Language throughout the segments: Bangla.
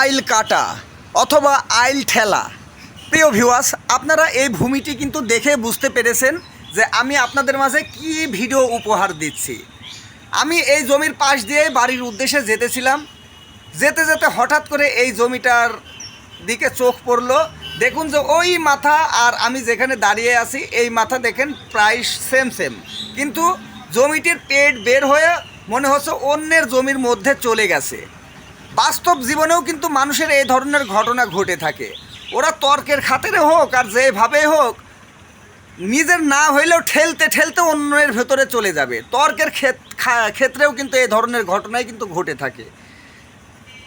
আইল কাটা অথবা আইল ঠেলা। প্রিয় ভিউয়ার্স আপনারা এই ভূমিটি কিন্তু দেখে বুঝতে পেরেছেন যে আমি আপনাদের মাঝে কি ভিডিও উপহার দিচ্ছি। আমি এই জমির পাশ দিয়ে বাড়ির উদ্দেশ্যে যেতেছিলাম। যেতে যেতে হঠাৎ করে এই জমিটার দিকে চোখ পড়ল। দেখুন যে ওই মাথা আর আমি যেখানে দাঁড়িয়ে আছি, এই মাথা দেখেন প্রায় সেম সেম কিন্তু জমিটির পেট বের হয়ে মনে হচ্ছে অন্যের জমির মধ্যে চলে গেছে। বাস্তব জীবনেও কিন্তু মানুষের এই ধরনের ঘটনা ঘটে থাকে। ওরা তর্কের খাতিরে হোক আর যেভাবে হোক, নিজের না হইলেও ঠেলতে ঠেলতে অন্যের ভেতরে চলে যাবে। তর্কের ক্ষেত্রেও কিন্তু এই ধরনের ঘটনাই কিন্তু ঘটে থাকে।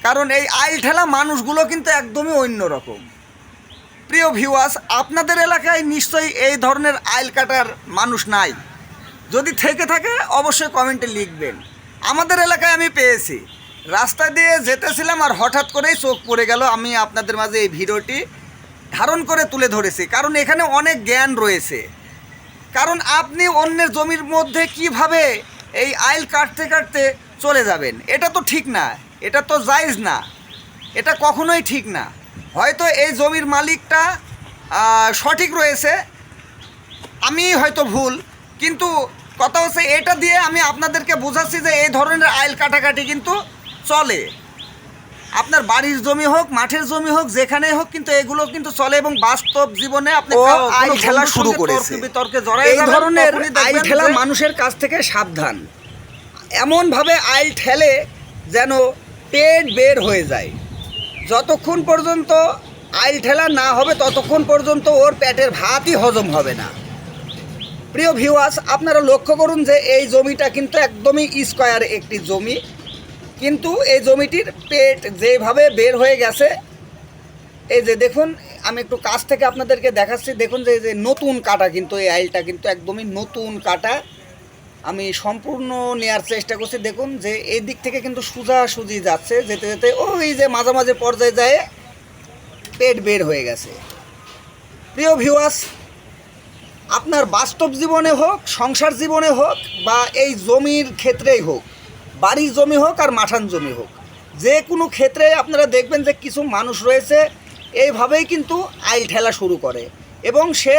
কারণ এই আইল ঠেলা মানুষগুলো কিন্তু একদমই অন্যরকম। প্রিয় ভিউয়ার্স আপনাদের এলাকায় নিশ্চয়ই এই ধরনের আইল কাটার মানুষ নাই। যদি থেকে থাকে, অবশ্যই কমেন্টে লিখবেন। আমাদের এলাকায় আমি পেয়েছি। রাস্তা দিয়ে যেতেছিলাম আর হঠাৎ করেই চোখ পড়ে গেল। আমি আপনাদের মাঝে এই ভিডিওটি ধারণ করে তুলে ধরেছি। কারণ এখানে অনেক জ্ঞান রয়েছে। কারণ আপনি অন্যের জমির মধ্যে কীভাবে এই আইল কাটতে কাটতে চলে যাবেন, এটা তো ঠিক না। এটা তো জায়েজ না। এটা কখনোই ঠিক না। হয়তো এই জমির মালিকটা সঠিক রয়েছে। আমি হয়তো ভুল, কিন্তু কথা হচ্ছে এটা দিয়ে আমি আপনাদেরকে বোঝাচ্ছি যে এই ধরনের আইল কাটাকাটি কিন্তু চলে। আপনার বাড়ির জমি হোক মাঠের জমি হোক যেখানে হোক কিন্তু এগুলো কিন্তু চলে এবং বাস্তব জীবনে আপনি কোনো ঠেলা শুরু করেছে। বিতর্কে জড়ায় এই ধরনের আইল ঠেলা মানুষের কাছ থেকে সাবধান। এমনভাবে আইল ঠেলে যেন পেট বের হয়ে যায়। যতক্ষণ পর্যন্ত আইল ঠেলা না হবে ততক্ষণ পর্যন্ত ওর পেটের ভাতই হজম হবে না। প্রিয় ভিউয়ার্স আপনারা লক্ষ্য করুন যে এই জমিটা কিন্তু একদমই স্কোয়ার একটি জমি। কিন্তু এই জমিটির পেট যেভাবে বের হয়ে গেছে, এই যে দেখুন, আমি একটু কাছ থেকে আপনাদেরকে দেখাচ্ছি। দেখুন যে যে নতুন কাটা কিন্তু, এই আইলটা কিন্তু একদমই নতুন কাটা। আমি সম্পূর্ণ নেয়ার চেষ্টা করছি। দেখুন যে এই দিক থেকে কিন্তু সোজাসুজি যাচ্ছে, যেতে যেতে ওই যে মাঝামাঝি পর্যায়ে যায়, পেট বের হয়ে গেছে। প্রিয় ভিউয়ার্স আপনার বাস্তব জীবনে হোক, সংসার জীবনে হোক, বা এই জমির ক্ষেত্রেই হোক বাড়ির জমি হোক আর মাঠান জমি হোক। যে কোনো ক্ষেত্রে আপনারা দেখবেন যে কিছু মানুষ রয়েছে, এইভাবেই কিন্তু আইল ঠেলা শুরু করে এবং সে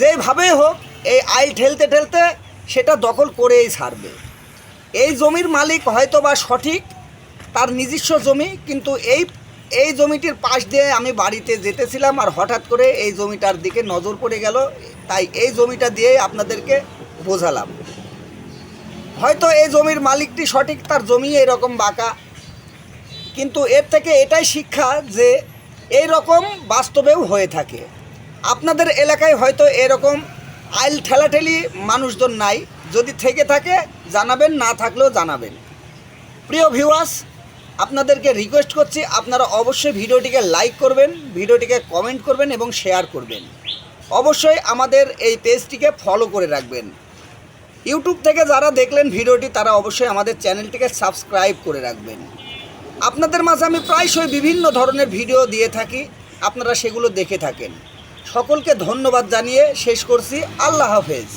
যেভাবেই হোক, এই আইল ঠেলতে ঠেলতে সেটা দখল করেই ছাড়বে। এই জমির মালিক হয়তো বা সঠিক, তার নিজস্ব জমি, কিন্তু এই এই জমিটির পাশ দিয়ে আমি বাড়িতে যেতেছিলাম আর হঠাৎ করে এই জমিটার দিকে নজর পড়ে গেল, তাই এই জমিটা দিয়েই আপনাদেরকে বোঝালাম। হয়তো এই জমির মালিকটি সঠিক, তার জমি এরকম বাঁকা। কিন্তু এর থেকে এটাই শিক্ষা যে এই রকম বাস্তবেও হয়ে থাকে। আপনাদের এলাকায় হয়তো এরকম আইল ঠেলাঠেলি মানুষজন নাই। যদি থেকে থাকে, জানাবেন, না থাকলেও জানাবেন। প্রিয় ভিউয়ার্স আপনাদেরকে রিকোয়েস্ট করছি, আপনারা অবশ্যই ভিডিওটিকে লাইক করবেন, ভিডিওটিকে কমেন্ট করবেন এবং শেয়ার করবেন। অবশ্যই আমাদের এই পেজটিকে ফলো করে রাখবেন। ইউটিউব থেকে যারা দেখলেন ভিডিওটি, তারা অবশ্যই আমাদের চ্যানেলটিকে সাবস্ক্রাইব করে রাখবেন। আপনাদের মাঝে আমি প্রায়শই বিভিন্ন ধরনের ভিডিও দিয়ে থাকি, আপনারা সেগুলো দেখে থাকেন। সকলকে ধন্যবাদ জানিয়ে শেষ করছি। আল্লাহ হাফেজ।